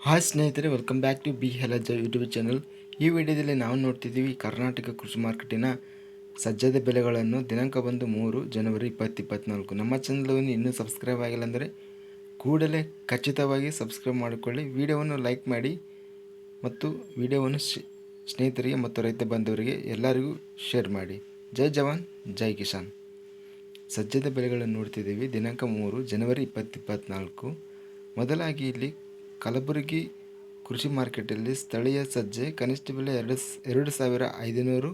Hi ಸ್ನೇಹಿತರೆ welcome back to B ಹೆಲಜ YouTube channel ಈ ವಿಡಿಯೋದಲ್ಲಿ ನಾವು ನೋಡ್ತಿದ್ದೀವಿ ಕರ್ನಾಟಕ ಕೃಷಿ ಮಾರ್ಕೆಟಿನ ಸಜ್ಜದ ಬೆಲೆಗಳನ್ನು ದಿನಾಂಕ ಬಂದು ಮೂರು ಜನವರಿ ಇಪ್ಪತ್ತು ಇಪ್ಪತ್ತ್ನಾಲ್ಕು ನಮ್ಮ ಚಾನಲನ್ನು ಇನ್ನೂ ಸಬ್ಸ್ಕ್ರೈಬ್ ಆಗಿಲ್ಲ ಅಂದರೆ ಕೂಡಲೇ ಖಚಿತವಾಗಿ ಸಬ್ಸ್ಕ್ರೈಬ್ ಮಾಡಿಕೊಳ್ಳಿ. ವಿಡಿಯೋವನ್ನು ಲೈಕ್ ಮಾಡಿ ಮತ್ತು ವಿಡಿಯೋವನ್ನು ಸ್ನೇಹಿತರಿಗೆ ಮತ್ತು ರೈತ ಬಾಂಧವರಿಗೆ ಎಲ್ಲರಿಗೂ ಶೇರ್ ಮಾಡಿ. ಜೈ ಜವಾನ್, ಜೈ ಕಿಸಾನ್. ಸಜ್ಜದ ಬೆಲೆಗಳನ್ನು ನೋಡ್ತಿದ್ದೀವಿ ದಿನಾಂಕ ಮೂರು ಜನವರಿ ಇಪ್ಪತ್ತು ಇಪ್ಪತ್ತ್ನಾಲ್ಕು ಮೊದಲಾಗಿ ಇಲ್ಲಿ ಕಲಬುರಗಿ ಕೃಷಿ ಮಾರ್ಕೆಟಲ್ಲಿ ಸ್ಥಳೀಯ ಸಜ್ಜೆ ಕನಿಷ್ಠ ಬೆಲೆ ಎರಡು ಎರಡು ಸಾವಿರ ಐದುನೂರು,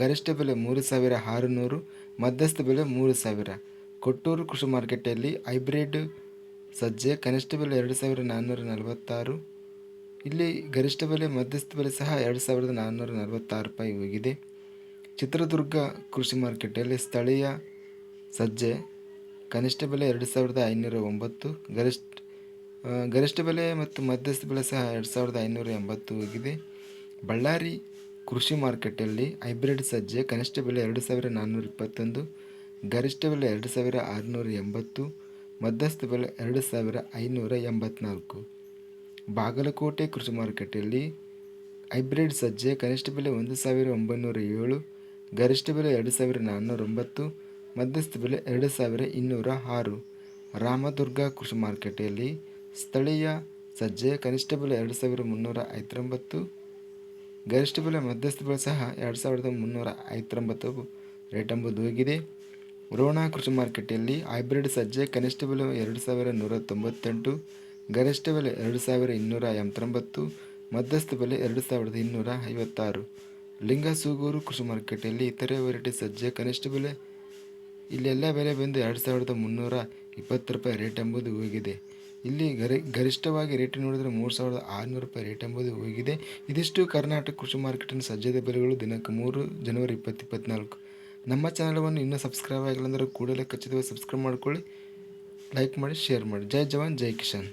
ಗರಿಷ್ಠ ಬೆಲೆ ಮೂರು ಸಾವಿರ ಆರುನೂರು, ಮಧ್ಯಸ್ಥ ಬೆಲೆ ಮೂರು ಸಾವಿರ. ಕೊಟ್ಟೂರು ಕೃಷಿ ಮಾರ್ಕೆಟಲ್ಲಿ ಹೈಬ್ರಿಡ್ ಸಜ್ಜೆ ಕನಿಷ್ಠ ಬೆಲೆ ಎರಡು ಸಾವಿರ ನಾನ್ನೂರ ನಲವತ್ತಾರು, ಇಲ್ಲಿ ಗರಿಷ್ಠ ಬೆಲೆ ಮಧ್ಯಸ್ಥ ಬೆಲೆ ಸಹ ಎರಡು ಸಾವಿರದ ನಾನ್ನೂರ ನಲವತ್ತಾರು ರೂಪಾಯಿ ಹೋಗಿದೆ. ಚಿತ್ರದುರ್ಗ ಕೃಷಿ ಮಾರ್ಕೆಟಲ್ಲಿ ಸ್ಥಳೀಯ ಸಜ್ಜೆ ಕನಿಷ್ಠ ಬೆಲೆ ಎರಡು ಸಾವಿರದ ಐನೂರ ಒಂಬತ್ತು, ಗರಿಷ್ಠ ಗರಿಷ್ಠ ಬೆಲೆ ಮತ್ತು ಮಧ್ಯಸ್ಥ ಬೆಲೆ ಸಹ ಎರಡು ಸಾವಿರದ ಐನೂರ ಎಂಬತ್ತು ಹೋಗಿದೆ ಬಳ್ಳಾರಿ ಕೃಷಿ ಮಾರ್ಕೆಟಲ್ಲಿ ಹೈಬ್ರಿಡ್ ಸಜ್ಜೆ ಕನಿಷ್ಠ ಬೆಲೆ ಎರಡು ಸಾವಿರ ನಾನ್ನೂರ ಇಪ್ಪತ್ತೊಂದು, ಗರಿಷ್ಠ ಬೆಲೆ ಎರಡು ಸಾವಿರ ಆರುನೂರ ಎಂಬತ್ತು, ಮಧ್ಯಸ್ಥ ಬೆಲೆ ಎರಡು ಸಾವಿರ ಐನೂರ ಎಂಬತ್ನಾಲ್ಕು. ಬಾಗಲಕೋಟೆ ಕೃಷಿ ಮಾರುಕಟ್ಟೆಯಲ್ಲಿ ಹೈಬ್ರಿಡ್ ಸಜ್ಜೆ ಕನಿಷ್ಠ ಬೆಲೆ ಒಂದು ಸಾವಿರ ಒಂಬೈನೂರ ಏಳು, ಗರಿಷ್ಠ ಬೆಲೆ ಎರಡು ಸಾವಿರ ನಾನ್ನೂರ ಒಂಬತ್ತು, ಮಧ್ಯಸ್ಥ ಬೆಲೆ ಎರಡು ಸಾವಿರ ಇನ್ನೂರ ಆರು. ರಾಮದುರ್ಗ ಕೃಷಿ ಮಾರ್ಕೆಟಲ್ಲಿ ಸ್ಥಳೀಯ ಸಜ್ಜೆ ಕನಿಷ್ಠ ಬೆಲೆ ಎರಡು ಸಾವಿರದ ಮುನ್ನೂರ ಐವತ್ತೊಂಬತ್ತು, ಗರಿಷ್ಠ ಬೆಲೆ ಮಧ್ಯಸ್ಥ ಬೆಲೆ ಸಹ ಎರಡು ಸಾವಿರದ ಮುನ್ನೂರ ಐವತ್ತೊಂಬತ್ತು ರೇಟ್ ಎಂಬುದು ಹೋಗಿದೆ. ರೋಣ ಕೃಷಿ ಮಾರ್ಕೆಟಲ್ಲಿ ಹೈಬ್ರಿಡ್ ಸಜ್ಜೆ ಕನಿಷ್ಠ ಬೆಲೆ ಎರಡು ಸಾವಿರ ನೂರ ತೊಂಬತ್ತೆಂಟು ಗರಿಷ್ಠ ಬೆಲೆ ಎರಡು ಸಾವಿರ ಇನ್ನೂರ ಎಂಬತ್ತೊಂಬತ್ತು, ಮಧ್ಯಸ್ಥ ಬೆಲೆ ಎರಡು ಸಾವಿರದ ಇನ್ನೂರ ಐವತ್ತಾರು. ಲಿಂಗಸೂಗೂರು ಕೃಷಿ ಮಾರ್ಕೆಟಲ್ಲಿ ಇತರೆ ವೆರೈಟಿ ಸಜ್ಜೆ ಕನಿಷ್ಠ ಬೆಲೆ ಇಲ್ಲೆಲ್ಲ ಬೆಲೆ ಬಂದು ಎರಡು ಸಾವಿರದ ಮುನ್ನೂರ ಇಪ್ಪತ್ತು ರೂಪಾಯಿ ರೇಟ್ ಎಂಬುದು ಹೋಗಿದೆ. ಇಲ್ಲಿ ಗರಿ, ಗರಿಷ್ಠವಾಗಿ ರೇಟ್ ನೋಡಿದರೆ ಮೂರು ಸಾವಿರದ ಆರುನೂರು ರೂಪಾಯಿ ರೇಟ್ ಎಂಬುದು ಹೋಗಿದೆ. ಇದಿಷ್ಟು ಕರ್ನಾಟಕ ಕೃಷಿ ಮಾರ್ಕೆಟಿನ ಸಜ್ಜದ ಬೆಲೆಗಳು ದಿನಾಂಕ ಮೂರು ಜನವರಿ ಇಪ್ಪತ್ತು ಇಪ್ಪತ್ತ್ನಾಲ್ಕು. ನಮ್ಮ ಚಾನಲನ್ನು ಇನ್ನೂ ಸಬ್ಸ್ಕ್ರೈಬ್ ಆಗಿಲ್ಲ ಅಂದರೆ ಕೂಡಲೇ ಖಚಿತವಾಗಿ ಸಬ್ಸ್ಕ್ರೈಬ್ ಮಾಡಿಕೊಳ್ಳಿ ಲೈಕ್ ಮಾಡಿ ಶೇರ್ ಮಾಡಿ. ಜೈ ಜವಾನ್, ಜೈ ಕಿಶಾನ್